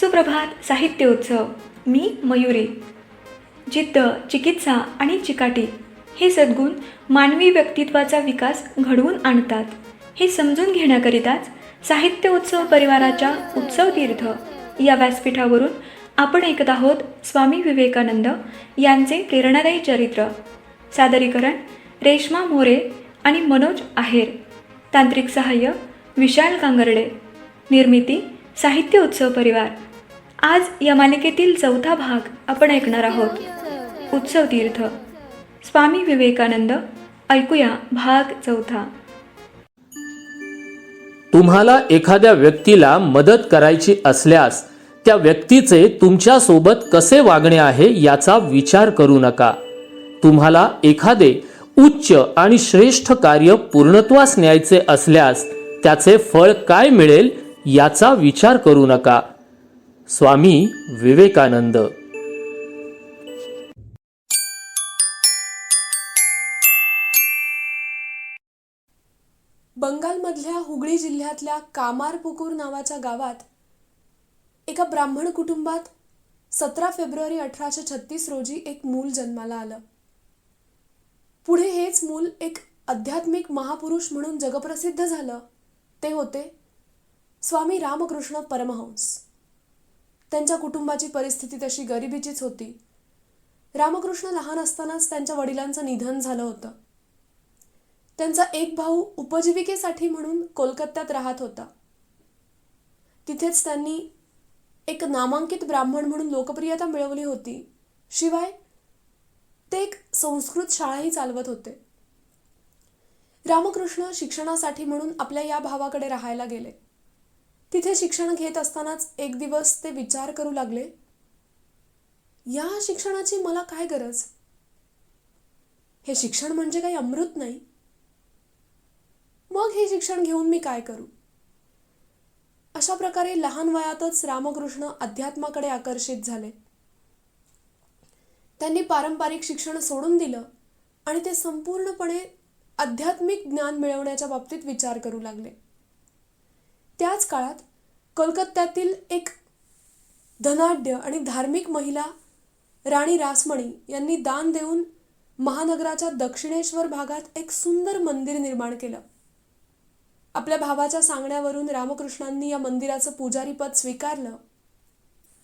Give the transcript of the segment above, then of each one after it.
सुप्रभात साहित्य उत्सव. मी मयुरी. जिद्द चिकित्सा आणि चिकाटी हे सद्गुण मानवी व्यक्तित्वाचा विकास घडवून आणतात. हे समजून घेण्याकरिताच साहित्य उत्सव परिवाराच्या उत्सव तीर्थ या व्यासपीठावरून आपण ऐकत आहोत स्वामी विवेकानंद यांचे प्रेरणादायी चरित्र. सादरीकरण रेश्मा मोरे आणि मनोज आहेर. तांत्रिक सहाय्य विशाल कांगर्डे. निर्मिती साहित्य उत्सव परिवार. आज या मालिकेतील चौथा भाग आपण ऐकणार आहोत. उत्सव तीर्थ. स्वामी विवेकानंद ऐकूया भाग चौथा. तुम्हाला एखाद्या व्यक्तीला मदत करायची असल्यास त्या व्यक्तीचे तुमच्यासोबत कसे वागणे आहे याचा विचार करू नका. तुम्हाला एखादे उच्च आणि श्रेष्ठ कार्य पूर्णत्वास न्यायचे असल्यास त्याचे फळ काय मिळेल याचा विचार करू नका. स्वामी विवेकानंद. बंगालमधल्या हुगळी जिल्ह्यातल्या कामारपुकूर नावाच्या गावात एका ब्राह्मण कुटुंबात सतरा फेब्रुवारी अठराशे छत्तीस रोजी एक मूल जन्माला आलं. पुढे हेच मूल एक आध्यात्मिक महापुरुष म्हणून जगप्रसिद्ध झालं. ते होते स्वामी रामकृष्ण परमहंस. त्यांच्या कुटुंबाची परिस्थिती तशी गरिबीचीच होती. रामकृष्ण लहान असतानाच त्यांच्या वडिलांचं निधन झालं होतं. त्यांचा एक भाऊ उपजीविकेसाठी म्हणून कोलकात्यात राहत होता. तिथेच त्यांनी एक नामांकित ब्राह्मण म्हणून लोकप्रियता मिळवली होती. शिवाय ते एक संस्कृत शाळाही चालवत होते. रामकृष्ण शिक्षणासाठी म्हणून आपल्या या भावाकडे राहायला गेले. तिथे शिक्षण घेत असतानाच एक दिवस ते विचार करू लागले या शिक्षणाची मला काय गरज? हे शिक्षण म्हणजे काही अमृत नाही. मग हे शिक्षण घेऊन मी काय करू? अशा प्रकारे लहान वयातच रामकृष्ण अध्यात्माकडे आकर्षित झाले. त्यांनी पारंपरिक शिक्षण सोडून दिलं आणि ते संपूर्णपणे आध्यात्मिक ज्ञान मिळवण्याच्या बाबतीत विचार करू लागले. त्याच काळात कोलकात्यातील एक धनाढ्य आणि धार्मिक महिला राणी रासमणी यांनी दान देऊन महानगराच्या दक्षिणेश्वर भागात एक सुंदर मंदिर निर्माण केलं. आपल्या भावाच्या सांगण्यावरून रामकृष्णांनी या मंदिराचं पुजारीपद स्वीकारलं.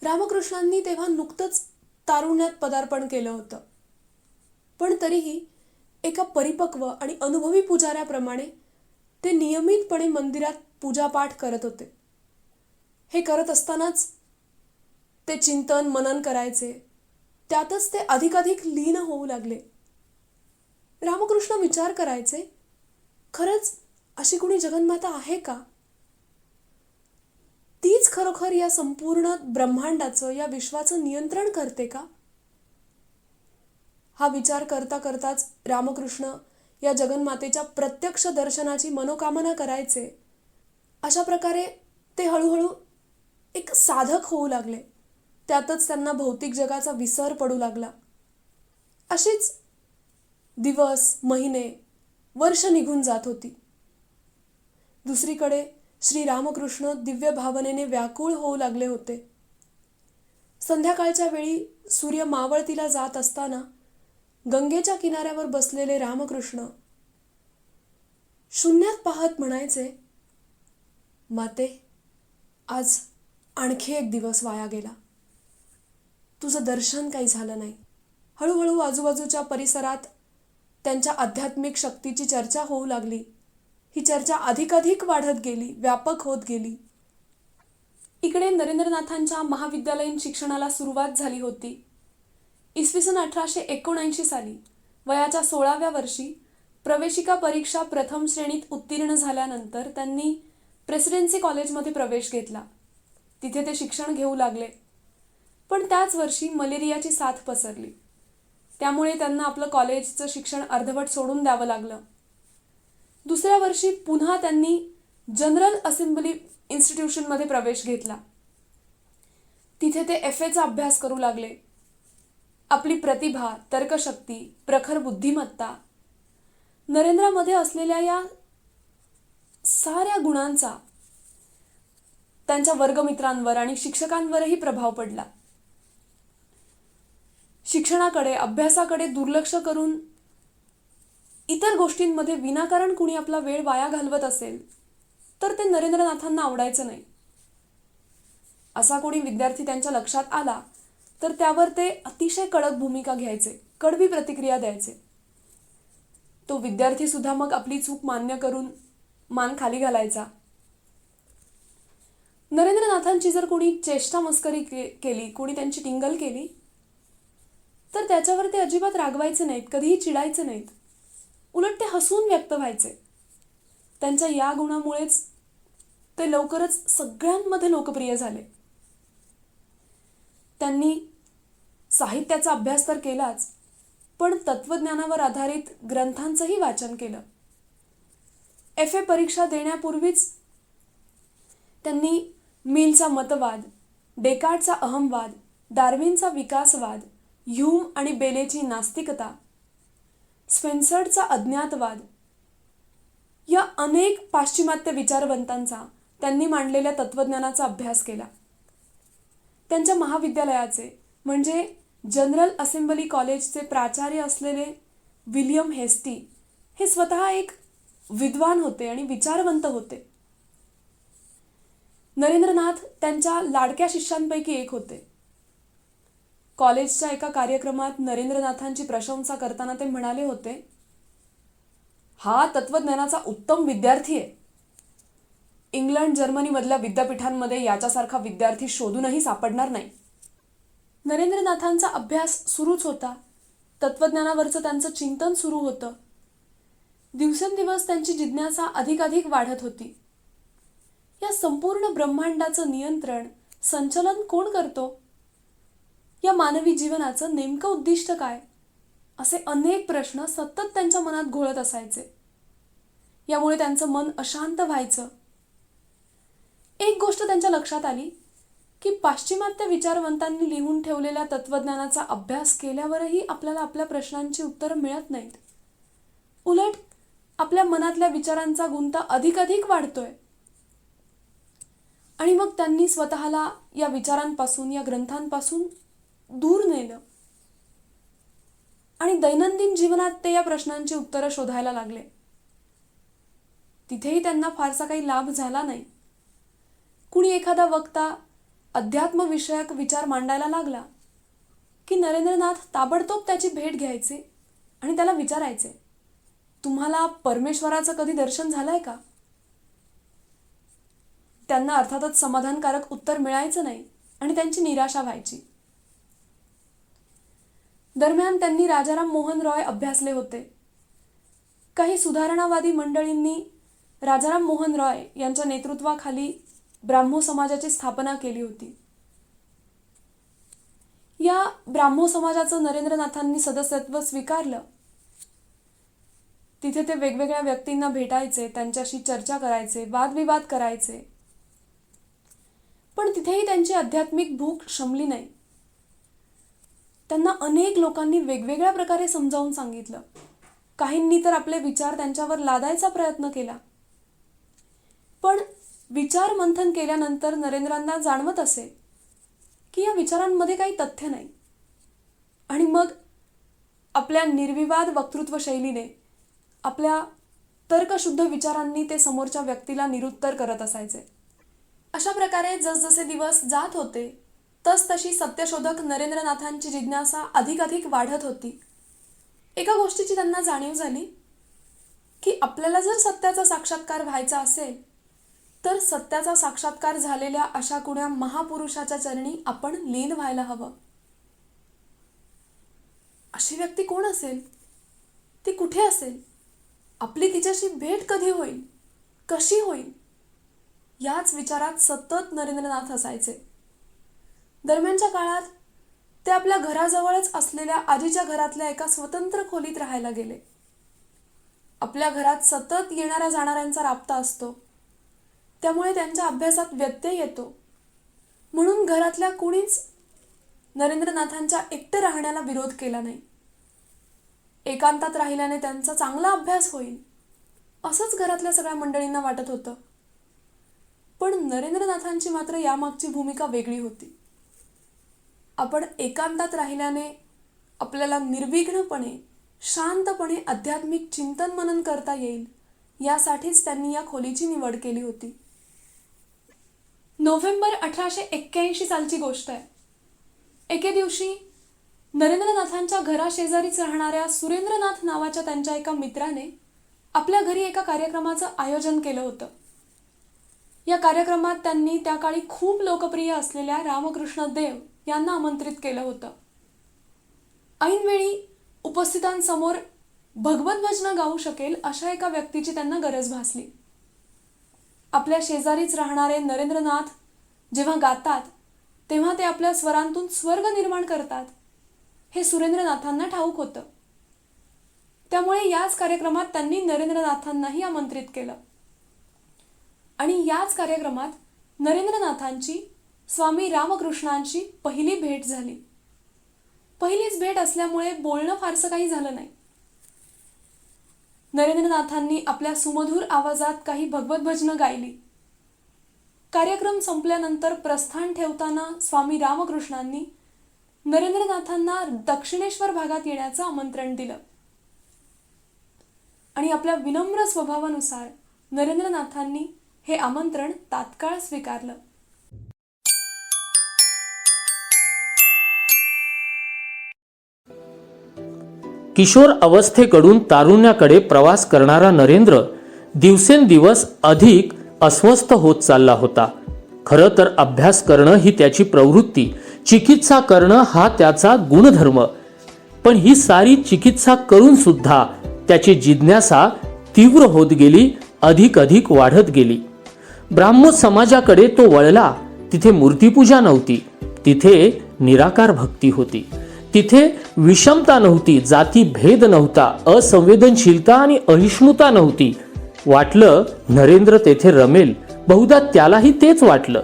रामकृष्णांनी तेव्हा नुकतंच तारुण्यात पदार्पण केलं होतं. पण तरीही एका परिपक्व आणि अनुभवी पुजाऱ्याप्रमाणे ते नियमितपणे मंदिरात पूजापाठ करत होते. हे करत असतानाच ते चिंतन मनन करायचे. त्यातच ते अधिकाधिक लीन होऊ लागले. रामकृष्ण विचार करायचे खरंच अशी कुणी जगन्माता आहे का? तीच खरोखर या संपूर्ण ब्रह्मांडाचं या विश्वाचं नियंत्रण करते का? हा विचार करता करताच रामकृष्ण या जगन्मातेच्या प्रत्यक्ष दर्शनाची मनोकामना करायचे. अशा प्रकारे ते हळूहळू एक साधक होऊ लागले. त्यातच त्यांना भौतिक जगाचा विसर पडू लागला. अशीच दिवस महिने वर्ष निघून जात होती. दुसरीकडे श्री रामकृष्ण दिव्य भावनेने व्याकुळ होऊ लागले होते. संध्याकाळच्या वेळी सूर्य मावळतीला जात असताना गंगेच्या किनाऱ्यावर बसलेले रामकृष्ण शून्यात पाहत म्हणायचे माते आज आणखी एक दिवस वाया गेला. तुझं दर्शन काही झालं नाही. हळूहळू आजूबाजूच्या परिसरात त्यांच्या आध्यात्मिक शक्तीची चर्चा होऊ लागली. ही चर्चा अधिकाधिक वाढत गेली व्यापक होत गेली. इकडे नरेंद्रनाथांच्या महाविद्यालयीन शिक्षणाला सुरुवात झाली होती. इसवी सन अठराशे एकोणऐंशी साली वयाच्या सोळाव्या वर्षी प्रवेशिका परीक्षा प्रथम श्रेणीत उत्तीर्ण झाल्यानंतर त्यांनी प्रेसिडेन्सी कॉलेजमध्ये प्रवेश घेतला. तिथे ते शिक्षण घेऊ लागले. पण त्याच वर्षी मलेरियाची साथ पसरली. त्यामुळे त्यांना आपलं कॉलेजचं शिक्षण अर्धवट सोडून द्यावं लागलं. दुसऱ्या वर्षी पुन्हा त्यांनी जनरल असेंब्ली इन्स्टिट्यूशनमध्ये प्रवेश घेतला. तिथे ते एफ एचा अभ्यास करू लागले. आपली प्रतिभा तर्कशक्ती प्रखर बुद्धिमत्ता नरेंद्रामध्ये असलेल्या या साऱ्या गुणांचा त्यांच्या वर्गमित्रांवर आणि शिक्षकांवरही प्रभाव पडला. शिक्षणाकडे अभ्यासाकडे दुर्लक्ष करून इतर गोष्टींमध्ये विनाकारण कुणी आपला वेळ वाया घालवत असेल तर ते नरेंद्रनाथांना आवडायचं नाही. असा कोणी विद्यार्थी त्यांच्या लक्षात आला तर त्यावर ते अतिशय कडक भूमिका घ्यायचे कडवी प्रतिक्रिया द्यायचे. तो विद्यार्थी सुद्धा मग आपली चूक मान्य करून मान खाली घालायचा. नरेंद्रनाथांची जर कोणी चेष्टा मस्करी के केली कोणी त्यांची टिंगल केली तर त्याच्यावर ते अजिबात रागवायचे नाहीत कधीही चिडायचे नाहीत. उलट ते हसून व्यक्त व्हायचे. त्यांच्या या गुणामुळेच ते लवकरच सगळ्यांमध्ये लोकप्रिय झाले. त्यांनी साहित्याचा अभ्यास तर केलाच पण तत्वज्ञानावर आधारित ग्रंथांचंही वाचन केलं. एफ ए परीक्षा देण्यापूर्वीच त्यांनी मिलचा मतवाद डेकार्डचा अहमवाद डार्विनचा विकासवाद ह्यूम आणि बेलेची नास्तिकता स्पेन्सर्डचा अज्ञातवाद या अनेक पाश्चिमात्य विचारवंतांचा त्यांनी मांडलेल्या तत्वज्ञानाचा अभ्यास केला. त्यांच्या महाविद्यालयाचे म्हणजे जनरल असेंब्ली कॉलेजचे प्राचार्य असलेले विलियम हेस्टी हे स्वतः एक विद्वान होते आणि विचारवंत होते. नरेंद्रनाथ त्यांच्या लाडक्या शिष्यांपैकी एक होते. कॉलेजच्या एका कार्यक्रमात नरेंद्रनाथांची प्रशंसा करताना ते म्हणाले होते हा तत्वज्ञानाचा उत्तम विद्यार्थी आहे. इंग्लंड जर्मनीमधल्या विद्यापीठांमध्ये याच्यासारखा विद्यार्थी शोधूनही सापडणार नाही. नरेंद्रनाथांचा अभ्यास सुरूच होता. तत्वज्ञानावरचं त्यांचं चिंतन सुरू होतं. दिवसेंदिवस त्यांची जिज्ञासा अधिकाधिक वाढत होती. या संपूर्ण ब्रह्मांडाचं नियंत्रण संचलन कोण करतो? या मानवी जीवनाचं नेमकं उद्दिष्ट काय? असे अनेक प्रश्न सतत त्यांच्या मनात घोळत असायचे. यामुळे त्यांचं मन अशांत व्हायचं. एक गोष्ट त्यांच्या लक्षात आली की पाश्चिमात्य विचारवंतांनी लिहून ठेवलेल्या तत्वज्ञानाचा अभ्यास केल्यावरही आपल्याला आपल्या प्रश्नांची उत्तरं मिळत नाहीत. उलट आपल्या मनातल्या विचारांचा गुंता अधिकाधिक वाढतोय. आणि मग त्यांनी स्वतःला या विचारांपासून या ग्रंथांपासून दूर नेलं. आणि दैनंदिन जीवनात ते या प्रश्नांची उत्तरं शोधायला लागले. तिथेही त्यांना फारसा काही लाभ झाला नाही. कुणी एखादा वक्ता अध्यात्मविषयक विचार मांडायला लागला की नरेंद्रनाथ ताबडतोब त्याची भेट घ्यायचे आणि त्याला विचारायचे. तुम्हाला परमेश्वराचं कधी दर्शन झालंय का? त्यांना अर्थातच समाधानकारक उत्तर मिळायचं नाही आणि त्यांची निराशा व्हायची. दरम्यान त्यांनी राजाराम मोहन रॉय अभ्यासले होते. काही सुधारणावादी मंडळींनी राजाराम मोहन रॉय यांच्या नेतृत्वाखाली ब्राह्मो समाजाची स्थापना केली होती. या ब्राह्मो समाजाचं नरेंद्रनाथांनी सदस्यत्व स्वीकारलं. तिथे ते वेगवेगळ्या व्यक्तींना भेटायचे त्यांच्याशी चर्चा करायचे वादविवाद करायचे. पण तिथेही त्यांची आध्यात्मिक भूक शमली नाही. त्यांना अनेक लोकांनी वेगवेगळ्या प्रकारे समजावून सांगितलं. काहींनी तर आपले विचार त्यांच्यावर लादायचा प्रयत्न केला. पण विचार मंथन केल्यानंतर नरेंद्रांना जाणवत असे की या विचारांमध्ये काही तथ्य नाही. आणि मग आपल्या निर्विवाद वक्तृत्व शैलीने आपल्या तर्कशुद्ध विचारांनी ते समोरच्या व्यक्तीला निरुत्तर करत असायचे. अशा प्रकारे जसजसे दिवस जात होते तसतशी सत्यशोधक नरेंद्रनाथांची जिज्ञासा अधिकाधिक वाढत होती. एका गोष्टीची त्यांना जाणीव झाली की आपल्याला जर सत्याचा साक्षात्कार व्हायचा असेल तर सत्याचा साक्षात्कार झालेल्या अशा कुण्या महापुरुषाच्या चरणी आपण लीन व्हायला हवं. अशी व्यक्ती कोण असेल? ती कुठे असेल? आपली तिच्याशी भेट कधी होईल? कशी होईल? याच विचारात सतत नरेंद्रनाथ असायचे दरम्यानच्या काळात ते आपल्या घराजवळच असलेल्या आजीच्या घरातल्या एका स्वतंत्र खोलीत राहायला गेले. आपल्या घरात सतत येणाऱ्या जाणाऱ्यांचा राबता असतो. त्यामुळे त्यांच्या अभ्यासात व्यत्यय येतो. म्हणून घरातल्या कुणीच नरेंद्रनाथांच्या एकटं राहण्याला विरोध केला नाही. एकांतात राहिल्याने त्यांचा चांगला अभ्यास होईल. असंच घरातल्या सगळ्या मंडळींना वाटत होतं. पण नरेंद्रनाथांची मात्र यामागची भूमिका वेगळी होती. आपण एकांतात राहिल्याने आपल्याला निर्विघ्नपणे शांतपणे आध्यात्मिक चिंतन मनन करता येईल यासाठीच त्यांनी या खोलीची निवड केली होती. नोव्हेंबर अठराशे एक्क्याऐंशी सालची गोष्ट आहे. एके दिवशी नरेंद्रनाथांच्या घराशेजारीच राहणाऱ्या सुरेंद्रनाथ नावाच्या त्यांच्या एका मित्राने आपल्या घरी एका कार्यक्रमाचं आयोजन केलं होतं. या कार्यक्रमात त्यांनी त्या काळी खूप लोकप्रिय असलेल्या रामकृष्ण देव यांना आमंत्रित केलं होतं. ऐनवेळी उपस्थितांसमोर भगवत भजनं गाऊ शकेल अशा एका व्यक्तीची त्यांना गरज भासली. आपल्या शेजारीच राहणारे नरेंद्रनाथ जेव्हा गातात तेव्हा ते आपल्या स्वरांतून स्वर्ग निर्माण करतात. हे सुरेंद्रनाथांना ठाऊक होतं. त्यामुळे याच कार्यक्रमात त्यांनी नरेंद्रनाथांनाही आमंत्रित केलं. आणि याच कार्यक्रमात नरेंद्रनाथांची स्वामी रामकृष्णांची पहिली भेट झाली. पहिलीच भेट असल्यामुळे बोलणं फारसं काही झालं नाही. नरेंद्रनाथांनी आपल्या सुमधूर आवाजात काही भगवत भजनं गायली. कार्यक्रम संपल्यानंतर प्रस्थान ठेवताना स्वामी रामकृष्णांनी नरेंद्रनाथांना दक्षिणेश्वर भागात येण्याचं आमंत्रण दिलं. आणि आपल्या विनम्र स्वभावानुसार नरेंद्रनाथांनी हे आमंत्रण तात्काळ स्वीकारलं. किशोर अवस्थेकडून तारुण्याकडे प्रवास करणारा नरेंद्र दिवसेंदिवस अधिक अस्वस्थ होत चालला होता. खरं तर अभ्यास करणं ही त्याची प्रवृत्ती चिकित्सा करणं हा त्याचा गुणधर्म. पण ही सारी चिकित्सा करून सुद्धा त्याची जिज्ञासा तीव्र होत गेली अधिक अधिक वाढत गेली. ब्राह्मण समाजाकडे तो वळला तिथे मूर्तीपूजा नव्हती तिथे निराकार भक्ती होती. तिथे विषमता नव्हती जाती भेद नव्हता असंवेदनशीलता आणि अहिष्णुता नव्हती. वाटलं नरेंद्र तेथे रमेल बहुधा त्यालाही तेच वाटलं.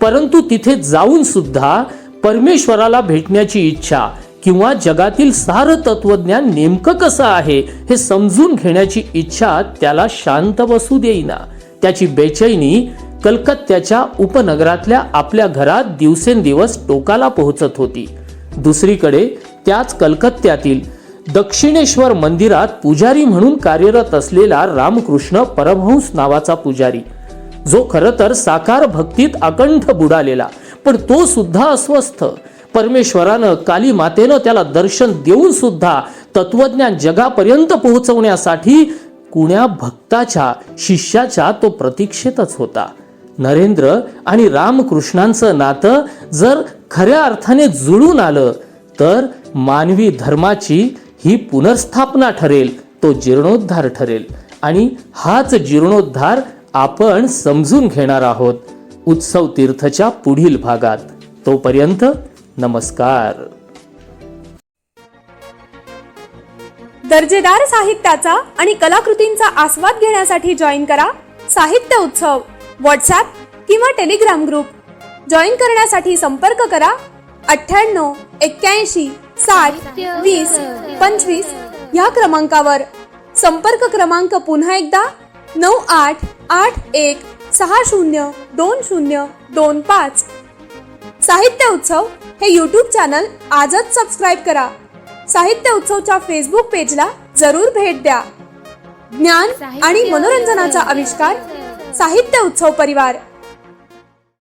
परंतु तिथे जाऊन सुद्धा परमेश्वराला भेटण्याची इच्छा किंवा जगातील सार तत्वज्ञान नेमकं कसं आहे हे समजून घेण्याची इच्छा त्याला शांत बसू देईना. त्याची बेचैनी कलकत्त्याच्या उपनगरातल्या आपल्या घरात दिवसेंदिवस टोकाला पोहोचत होती. दुसरीकडे त्याच कलकत्त्यातील दक्षिणेश्वर मंदिरात पुजारी म्हणून कार्यरत असलेला रामकृष्ण परमहंस नावाचा पुजारी. जो खरं तर साकार भक्तीत अकंठ बुडालेला. पण तो सुद्धा अस्वस्थ. परमेश्वरानं काली मातेनं त्याला दर्शन देऊन सुद्धा तत्वज्ञान जगापर्यंत पोहोचवण्यासाठी कुण्या भक्ताच्या शिष्याच्या तो प्रतीक्षेतच होता. नरेंद्र आणि रामकृष्णांचं नातं जर खऱ्या अर्थाने जुळून आलं तर मानवी धर्माची ही पुनर्स्थापना ठरेल तो जीर्णोद्धार ठरेल. आणि हाच जीर्णोद्धार आपण समजून घेणार आहोत. उत्सव तीर्थच्या पुढील भागात. तोपर्यंत नमस्कार. दर्जेदार साहित्याचा आणि कलाकृतींचा आस्वाद घेण्यासाठी जॉईन करा साहित्य उत्सव. व्हॉट्सॲप किंवा टेलिग्राम ग्रुप जॉईन करण्यासाठी संपर्क करा अठ्ठ्याण्णव एक्क्याऐंशी साठ वीस पंचवीस ह्या क्रमांकावर. संपर्क क्रमांक पुन्हा एकदा नऊ आठ आठ एक सहा शून्य दोन शून्य दोन पाच. साहित्य उत्सव हे यूट्यूब चॅनल आजच सबस्क्राईब करा. साहित्य उत्सवच्या फेसबुक पेजला जरूर भेट द्या. ज्ञान आणि मनोरंजनाचा आविष्कार साहित्य उत्सव परिवार.